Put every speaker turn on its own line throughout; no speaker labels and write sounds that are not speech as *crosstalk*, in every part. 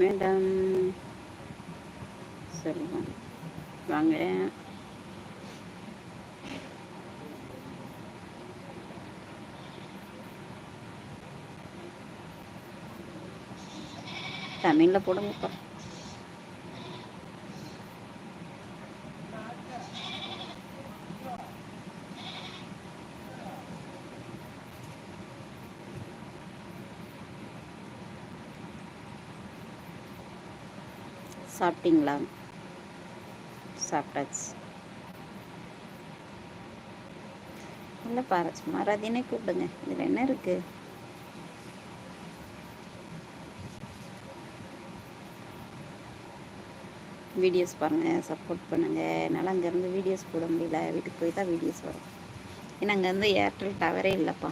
Madam. சரி வாங்க. தமிழில் போடுங்கப்பா. சாப்பிட்டீங்களா? சாப்பிட்டாச்சு. இல்லை பாரு சும்மா ரதினே கூப்பிடுங்க. இதில் என்ன இருக்கு? வீடியோஸ் பாருங்கள் சப்போர்ட் பண்ணுங்கள் என்னால் அங்கேருந்து வீடியோஸ் போட முடியல. வீட்டுக்கு போய் தான் வீடியோஸ் வரும். ஏன்னா அங்கேருந்து ஏர்டெல் டவரே இல்லைப்பா.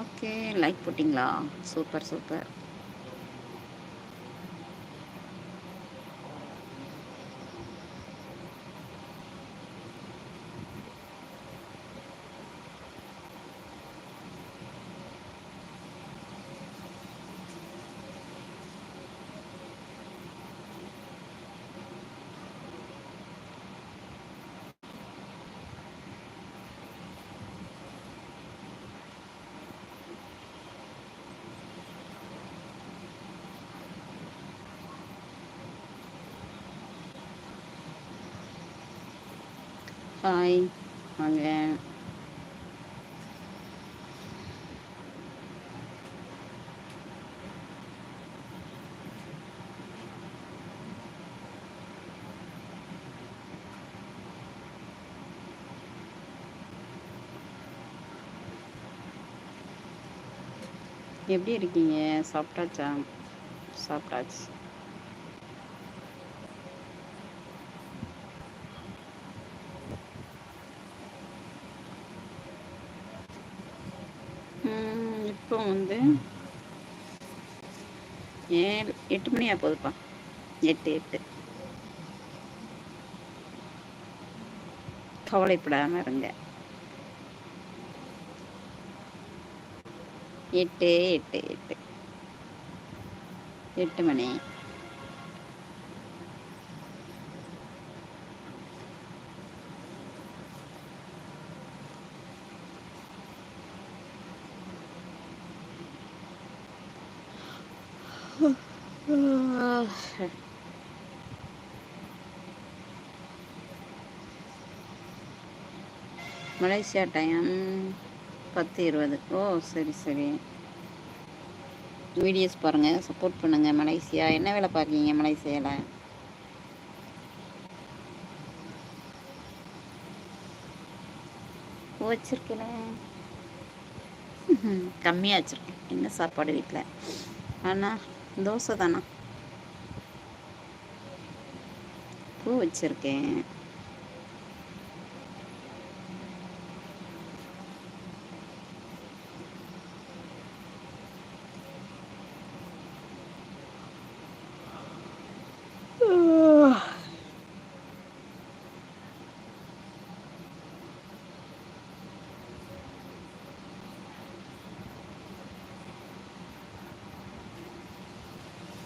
ஓகே லைக் போட்டிங்களா? Super super. ஹாய் வாங்க எப்படி இருக்கீங்க? சாப்பிட்டாச்சா? சாப்பிட்டாச்சு. இப்போ வந்து ஏழு எட்டு மணியா போகுதுப்பா எட்டு எட்டு. கவலைப்படாமல் இருங்க. எட்டு எட்டு எட்டு. எட்டு மணி. மலேசியா டைம் பத்து இருபது. ஓ சரி சரி. வீடியோஸ் பாருங்கள் சப்போர்ட் பண்ணுங்கள் மலேசியா. என்ன வேலை பார்க்கீங்க மலேசியாவில் *laughs* வச்சிருக்கேன். கம்மியாக வச்சுருக்கேன். என்ன சாப்பாடு வீட்டில் ஆனால் தோசை தானா? பூ வச்சுருக்கேன்.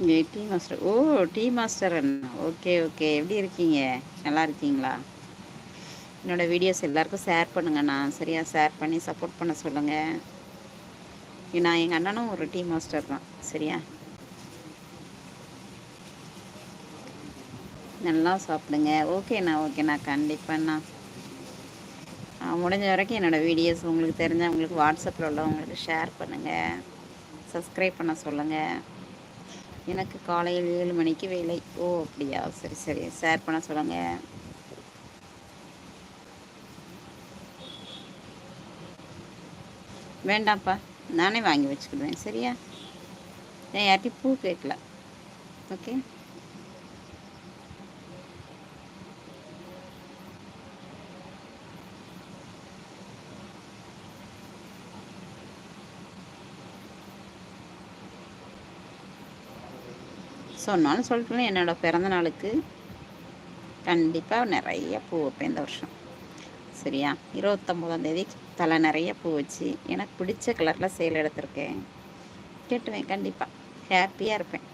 இங்கே டீ மாஸ்டர் ஓ டீ மாஸ்டர் அண்ணா. Okay okay. எப்படி இருக்கீங்க? நல்லா இருக்கீங்களா? என்னோடய வீடியோஸ் எல்லாருக்கும் ஷேர் பண்ணுங்கண்ணா சரியாக ஷேர் பண்ணி சப்போர்ட் பண்ண சொல்லுங்கள் நான் எங்கள் அண்ணனும் ஒரு டீ மாஸ்டர் தான். சரியா? நல்லா சாப்பிடுங்க. ஓகேண்ணா ஓகேண்ணா கண்டிப்பாண்ணா முடிஞ்ச வரைக்கும் என்னோடய வீடியோஸ் உங்களுக்கு தெரிஞ்சவங்களுக்கு வாட்ஸ்அப்பில் உள்ளவங்களுக்கு ஷேர் பண்ணுங்கள் சப்ஸ்கிரைப் பண்ண சொல்லுங்கள் எனக்கு காலையில் ஏழு மணிக்கு வேலை. ஓ அப்படியா? சரி சரி. ஷேர் பண்ண சொல்லுங்க. வேண்டாம்ப்பா. நானே வாங்கி வச்சுக்கிடுவேன். சரியா? ஏன் யார்ட்டி பூ கேட்கல. ஓகே? சொன்னாலும் சொல்லிட்டு என்னோடய பிறந்த நாளுக்கு கண்டிப்பாக நிறைய பூ வைப்பேன் இந்த வருஷம். சரியா? இருபத்தொம்போதாம் தேதி தலை நிறைய பூ வச்சு எனக்கு பிடிச்ச கலரில் சேல் எடுத்திருக்கேன். கேட்டுவேன் கண்டிப்பாக ஹாப்பியாக இருப்பேன்.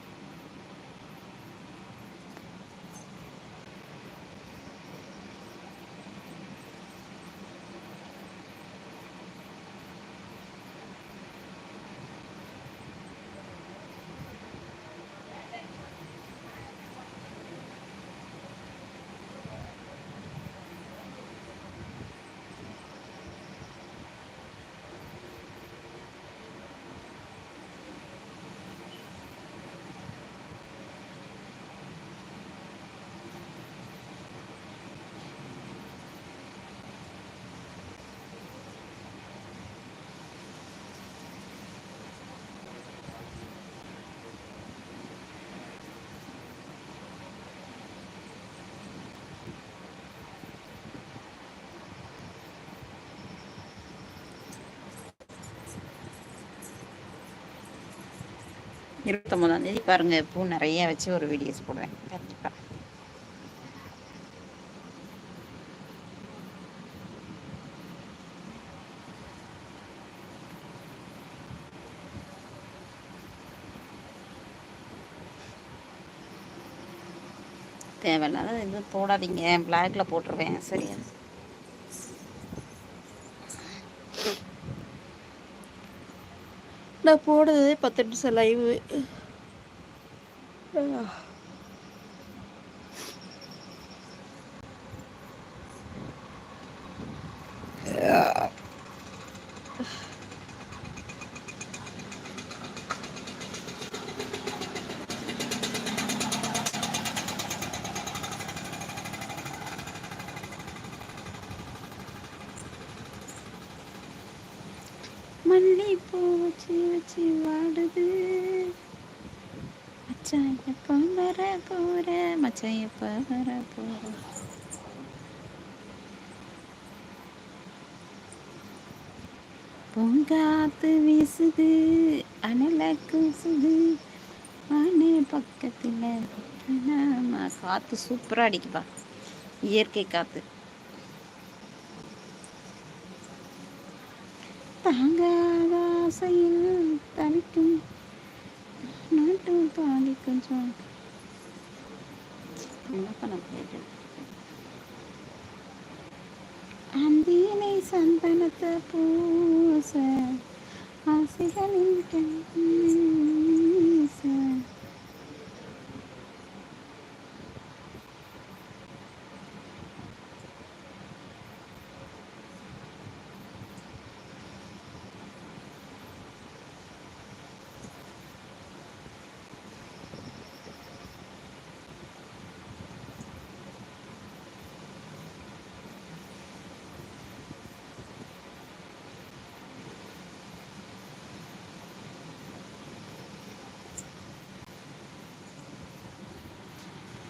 இருபத்தொம்போதாம் தேதி பாருங்கள் பூ நிறைய வச்சு ஒரு வீடியோஸ் போடுவேன். கண்டிப்பாக தேவையில்லாத இது போடாதீங்க. பிளாக்ல போட்டுருவேன். சரியா? நான் போடுறதே பத்து நிமிஷம் லைவு மல்லிப்பூ வச்சு வச்சு வாடுது. மச்சான் எப்போ வர போற மச்சான் எப்போ வர போற பூங்காத்து வீசுது அனல கூசுது. ஆனே பக்கத்தில் காற்று சூப்பராக அடிக்குப்பா. இயற்கை காற்று தாங்காத ஆசையில் தவிக்கும் நாட்டு பாதி கொஞ்சம் என்ன பண்ண போயிட்டு அந்தீனை சந்தனத்தை பூச ஆசைகளின் கண்